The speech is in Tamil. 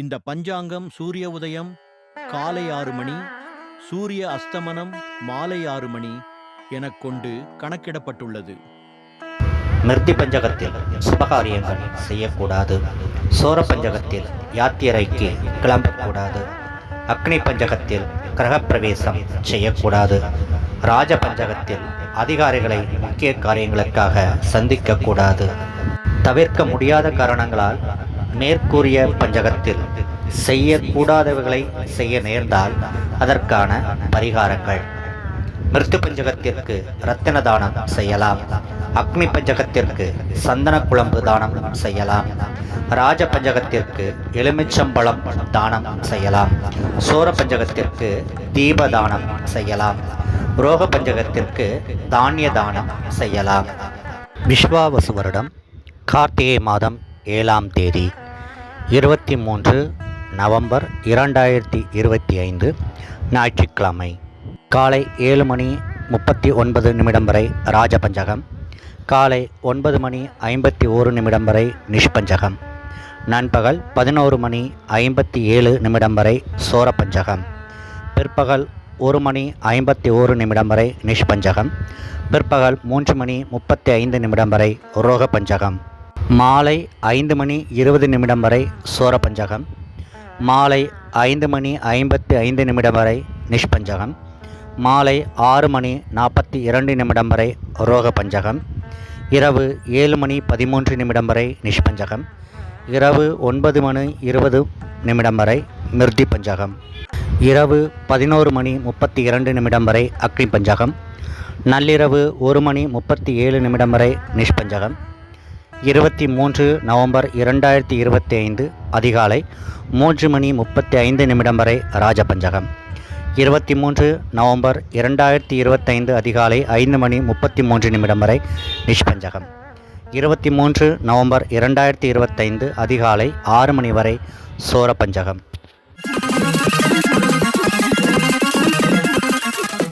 இந்த பஞ்சாங்கம் சூரிய உதயம் காலை ஆறு மணி சூரிய அஸ்தமனம் மாலை ஆறு மணி எனக் கொண்டு கணக்கிடப்பட்டுள்ளது. மிருத்தி பஞ்சகத்தில் சுபகாரியங்கள் செய்யக்கூடாது. சோர பஞ்சகத்தில் யாத்திரைக்கு கிளம்பக்கூடாது. அக்னி பஞ்சகத்தில் கிரகப்பிரவேசம் செய்யக்கூடாது. ராஜ பஞ்சகத்தில் அதிகாரிகளை முக்கிய காரியங்களுக்காக சந்திக்கக்கூடாது. தவிர்க்க முடியாத காரணங்களால் மேற்கூறிய பஞ்சகத்தில் செய்யக்கூடாதவைகளை செய்ய நேர்ந்தால் அதற்கான பரிகாரங்கள். மிருத்து பஞ்சகத்திற்கு ரத்தின தானம் செய்யலாம். அக்னி பஞ்சகத்திற்கு சந்தன குழம்பு தானம் செய்யலாம். ராஜ பஞ்சகத்திற்கு எலுமிச்சம்பழம் தானம் செய்யலாம். சோர பஞ்சகத்திற்கு தீப தானம் செய்யலாம். ரோக பஞ்சகத்திற்கு தானிய தானம் செய்யலாம். விஸ்வாவசு வருடம் கார்த்திகை மாதம் ஏழாம் தேதி இருபத்தி மூன்று நவம்பர் இரண்டாயிரத்தி இருபத்தி ஐந்து ஞாயிற்றுக்கிழமை காலை ஏழு மணி முப்பத்தி ஒன்பது நிமிடம் வரை ராஜபஞ்சகம் காலை ஒன்பது மணி ஐம்பத்தி ஓரு நிமிடம் வரை நிஷ்பஞ்சகம் நண்பகல் பதினோரு மணி ஐம்பத்தி ஏழு நிமிடம் வரை சோரப்பஞ்சகம் பிற்பகல் ஒரு மணி ஐம்பத்தி ஓரு நிமிடம் வரை நிஷ்பஞ்சகம் பிற்பகல் மூன்று மணி முப்பத்தி ஐந்து நிமிடம் வரை ரோக பஞ்சகம் மாலை ஐந்து மணி இருபது நிமிடம் வரை சோரபஞ்சகம் மாலை ஐந்து மணி ஐம்பத்தி ஐந்து நிமிடம் வரை நிஷ்பஞ்சகம். மாலை ஆறு மணி நாற்பத்தி இரண்டு நிமிடம் வரை ரோக பஞ்சகம் இரவு ஏழு மணி பதிமூன்று நிமிடம் வரை நிஷ்பஞ்சகம். இரவு ஒன்பது மணி இருபது நிமிடம் வரை மிருதி பஞ்சகம் இரவு பதினோரு மணி முப்பத்தி இரண்டு நிமிடம் வரை அக்னி பஞ்சகம் நள்ளிரவு ஒரு மணி முப்பத்தி ஏழு நிமிடம் வரை நிஷ்பஞ்சகம். இருபத்தி மூன்று நவம்பர் இரண்டாயிரத்தி இருபத்தி ஐந்து அதிகாலை மூன்று மணி முப்பத்தி ஐந்து நிமிடம் வரை ராஜபஞ்சகம். இருபத்தி மூன்று நவம்பர் இரண்டாயிரத்தி இருபத்தைந்து அதிகாலை ஐந்து மணி முப்பத்தி மூன்று நிமிடம் வரை நிஷ்பஞ்சகம். இருபத்தி மூன்று நவம்பர் இரண்டாயிரத்தி இருபத்தைந்து அதிகாலை ஆறு மணி வரை சோரபஞ்சகம்.